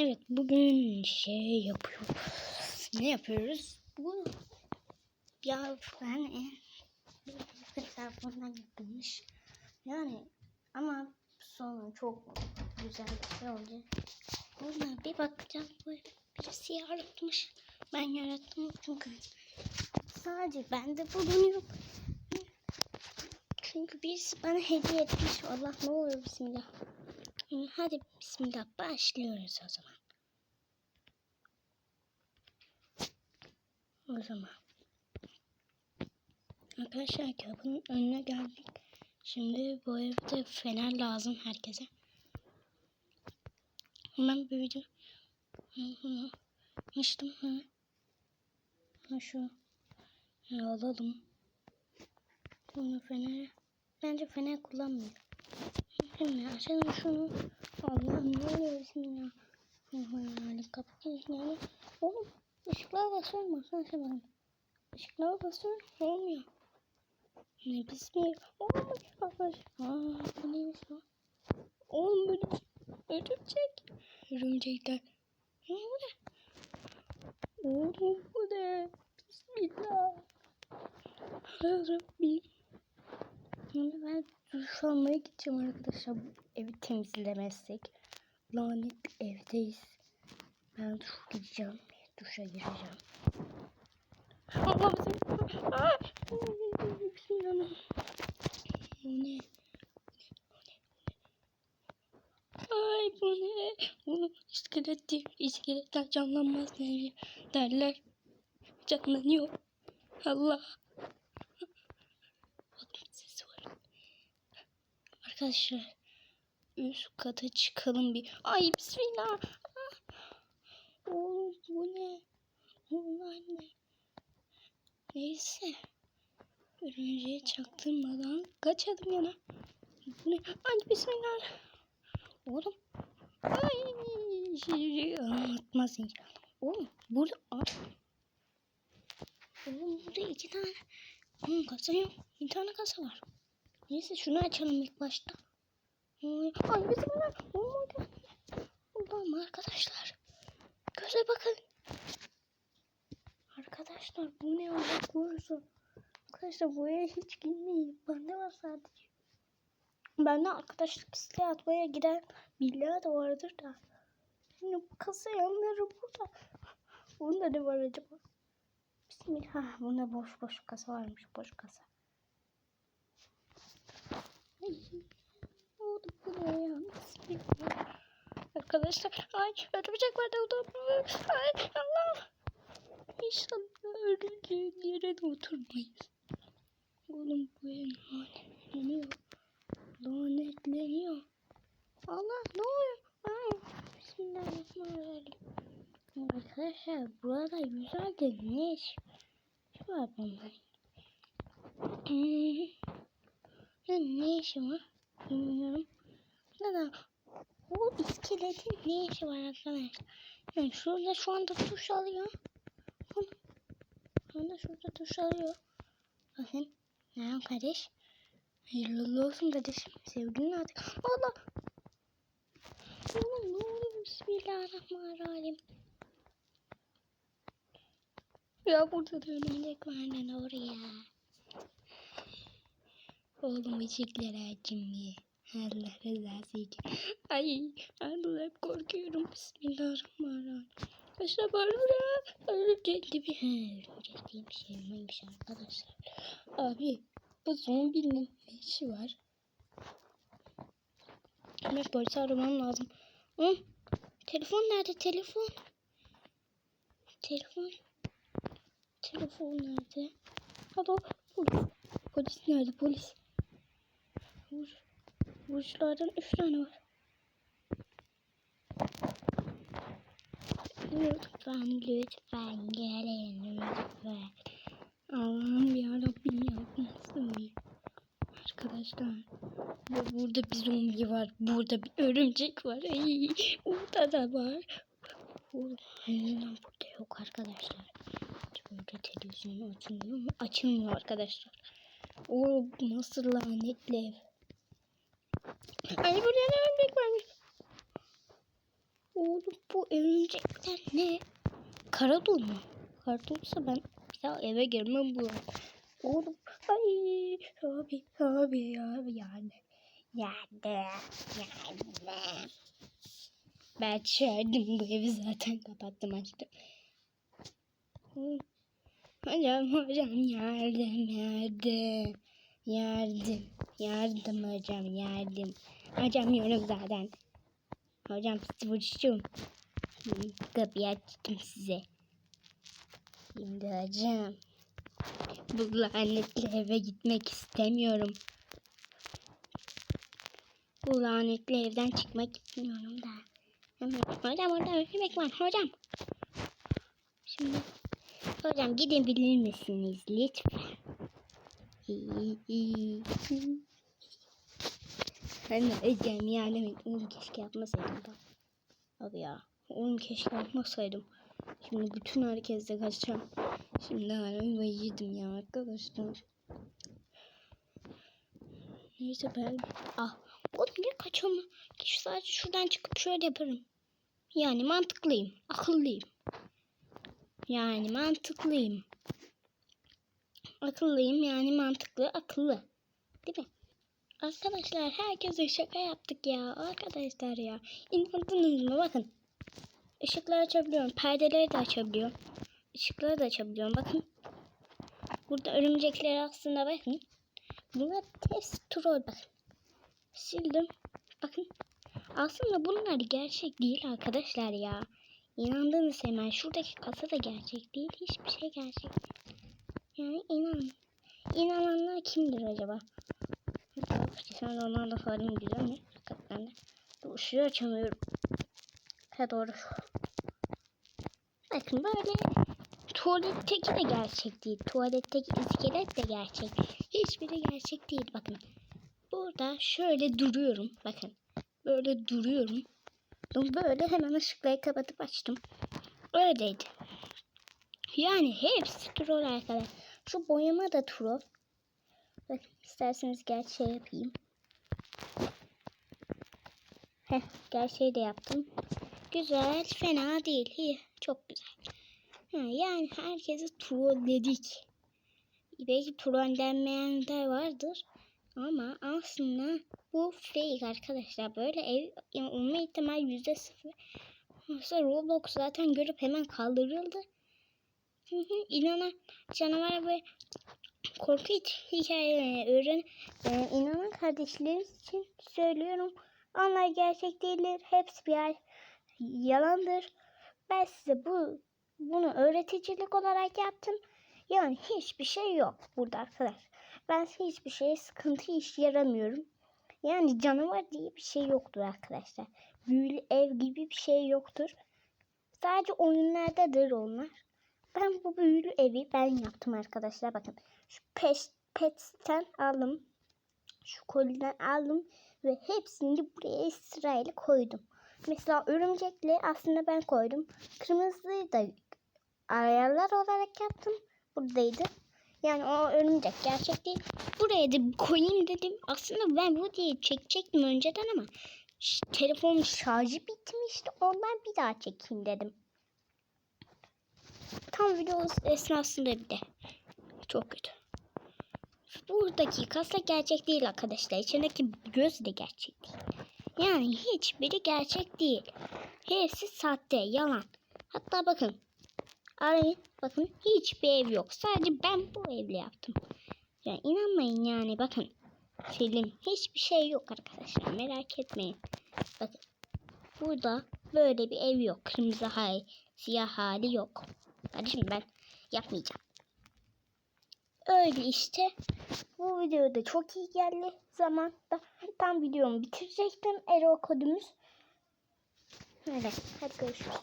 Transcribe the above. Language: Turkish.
Evet bugün şey yapıyoruz. Ne yapıyoruz? Bu ya yani telefondan yapılmış. Yani ama sonu çok güzel bir şey oldu. Ona bir bakacağım bu birisi yaratmış. Ben yarattım çünkü sadece bende bulunuyor. Çünkü birisi bana hediye etmiş. Allah ne olur bismillah. Hadi bismillah başlıyoruz o zaman. O zaman. Arkadaşlar kapının önüne geldik. Şimdi bu evde fener lazım herkese. Hemen bir video açtım. Ha. şu. Alalım. Bunu fener. Bence fener kullanmıyor. Şimdi açalım şunu. Allah'ım ne oluyor bismillah. Yani kapı kilitleri. Oğlum ışıklar basıyor mu? Sen şey bakın. Işıklar basıyor. Olmuyor. Ne bismillah. Oğlum ışıklar basıyor. Aa bu neymiş lan? Oğlum böyle örümcek. Örümcekler. Ne bu ne? Oğlum bu ne? Bismillah. Rabbim. Şimdi ben duş almaya gideceğim arkadaşlar. Bu evi temizlemezsek. Lanet evdeyiz. Ben duş gideceğim. Duşa gireceğim. Allah bizim. Aa! Bismillah. Bu ne? Ay bu ne? Bu iskelet değil. İskeletler canlanmaz der- derler. Canlanıyor. Allah. Bakın sesi var. Arkadaşlar üst kata çıkalım bir. Ay bismillah. Ah. Oğlum bu ne? Bunlar ne? Neyse. Örümceği çaktırmadan kaçalım yana. Bu ne? Ay bismillah. Oğlum. Ay şey anlatmaz ince. Oğlum burada Aa. Oğlum burada iki tane Hı, kasa yok. Bir tane kasa var. Neyse şunu açalım ilk başta. Ay. Oh my god. Allah'ım arkadaşlar. Göze bakın. Arkadaşlar bu ne Allah korusun. Arkadaşlar buraya hiç girmeyin. Bende var sadece. Bende arkadaşlık isteği atmaya giren birileri de vardır da. Şimdi bu kasa yanları burada. Bunda ne var acaba? Bismillah. Bunda boş boş kasa varmış. Boş kasa. Oldu bu ne ya? Bismillah. Arkadaşlar ay örümcek var da. Ay Allah. İnşallah örümceğin yere de oturmayız. Oğlum bu ev lanetleniyor. Lanetleniyor. Allah ne oluyor? Ay Bismillahirrahmanirrahim. Arkadaşlar burada güzel de ne iş var bunların? Ya ne işi var? Bilmiyorum. Neden? O iskeletin ne işi var arkadaşlar? Yani şurada şu anda tuş alıyor. Şu anda şurada tuş alıyor. Bakın. Ne kardeş? Hayırlı olsun kardeşim. Sevgilin artık. Allah! Oğlum ne oluyor? Bismillahirrahmanirrahim. Ya burada da örümcek var lan oraya. Oğlum ışıkları açayım Allah rızası için. Ay Allah korkuyorum. Bismillahirrahmanirrahim. Var buraya. Örümcek gibi. He örümcek diye bir şey miymiş arkadaşlar. Abi bu zombinin ne işi var? Hemen polisi aramam lazım. Hı? Telefon nerede? Telefon. Telefon. Telefon nerede? Alo polis. Polis nerede? Polis. Vur. Vuruşlardan üç tane var. Lütfen lütfen gelin lütfen. Allah'ım yarabbim yapmasın. Arkadaşlar. Burada bir zombi var. Burada bir örümcek var. Ay, burada da var. Burada, burada yok arkadaşlar. Böyle televizyon açılmıyor mu? Açılmıyor arkadaşlar. O nasıl lanetli ev. Ay buraya ne örümcek varmış. Oğlum bu örümcekler ne? Karadul mu? Karadulsa ben bir daha eve girmem bu. Oğlum ay abi abi abi yani. Yani yani. Ben çağırdım bu evi zaten kapattım açtım. Hocam hocam yardım yardım. Yardım. Yardım hocam yardım. Hocam yorum zaten. Hocam vuruşum. Kapıyı açtım size. Şimdi hocam. Bu lanetli eve gitmek istemiyorum. Bu lanetli evden çıkmak istemiyorum da. Hocam orada örümcek var hocam. Şimdi hocam gidebilir misiniz lütfen? Hani hocam yardım et. Oğlum keşke yapmasaydım da. Abi ya. Oğlum keşke yapmasaydım. Şimdi bütün herkesle kaçacağım. Şimdi hala yedim ya arkadaşlar. Neyse ben... Ah. Oğlum niye kaçıyorum? Şu sadece şuradan çıkıp şöyle yaparım. Yani mantıklıyım. Akıllıyım. Yani mantıklıyım. Akıllıyım yani mantıklı akıllı. Değil mi? Arkadaşlar herkese şaka yaptık ya. Arkadaşlar ya. İnandınız mı? Bakın. Işıkları açabiliyorum. Perdeleri de açabiliyorum. Işıkları da açabiliyorum. Bakın. Burada örümcekleri aslında bakın. Bunlar test troll bakın. Sildim. Bakın. Aslında bunlar gerçek değil arkadaşlar ya. İnandınız hemen. Şuradaki kasa da gerçek değil. Hiçbir şey gerçek değil. Yani inan. İnananlar kimdir acaba? Cristiano Ronaldo falan güzel mi? Hakikaten de. Bu ışığı açamıyorum. Ha doğru. Bakın böyle tuvaletteki de gerçek değil. Tuvaletteki iskelet de gerçek. Hiçbiri gerçek değil. Bakın. Burada şöyle duruyorum. Bakın. Böyle duruyorum. Böyle hemen ışıkları kapatıp açtım. Öyleydi. Yani hepsi troll arkadaşlar. Şu boyama da troll. Bakın isterseniz gerçeği yapayım. Heh, gerçeği de yaptım. Güzel, fena değil. İyi, çok güzel. Ha, yani herkesi trolledik. Belki trollenmeyenler vardır. Ama aslında bu fake arkadaşlar. Böyle ev yani olma ihtimal yüzde sıfır. Mesela Roblox zaten görüp hemen kaldırıldı. İnanan canavar ve korku hikayeleri öğren e, inanan kardeşler için söylüyorum. Onlar gerçek değildir. Hepsi bir yalandır. Ben size bu bunu öğreticilik olarak yaptım. Yani hiçbir şey yok burada arkadaşlar. Ben hiçbir şeye sıkıntı iş yaramıyorum. Yani canavar diye bir şey yoktur arkadaşlar. Büyülü ev gibi bir şey yoktur. Sadece oyunlardadır onlar. Ben bu büyülü evi ben yaptım arkadaşlar. Bakın şu petten aldım. Şu koliden aldım. Ve hepsini buraya sırayla koydum. Mesela örümcekle aslında ben koydum. Kırmızıyı da ayarlar olarak yaptım. Buradaydı. Yani o örümcek gerçek değil. Buraya da koyayım dedim. Aslında ben bu diye çekecektim önceden ama telefonun şarjı bitmişti. Ondan bir daha çekeyim dedim. Tam video esnasında bir de. Çok kötü. Buradaki kasa gerçek değil arkadaşlar. İçindeki göz de gerçek değil. Yani hiçbiri gerçek değil. Hepsi sahte, yalan. Hatta bakın. Arayın. Bakın hiçbir ev yok. Sadece ben bu evle yaptım. Yani inanmayın yani bakın. Film hiçbir şey yok arkadaşlar. Merak etmeyin. Bakın. Burada böyle bir ev yok. Kırmızı hali, siyah hali yok. Kardeşim ben yapmayacağım. Öyle işte. Bu videoda çok iyi geldi zamanda. Tam videomu bitirecektim. Ero kodumuz. Öyle. Hadi görüşürüz.